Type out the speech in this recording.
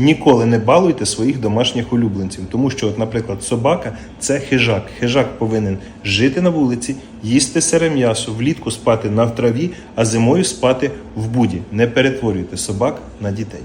Ніколи не балуйте своїх домашніх улюбленців, тому що, от, наприклад, собака це хижак. Хижак повинен жити на вулиці, їсти сире м'ясо, влітку спати на траві, а зимою спати в буді. Не перетворюйте собак на дітей.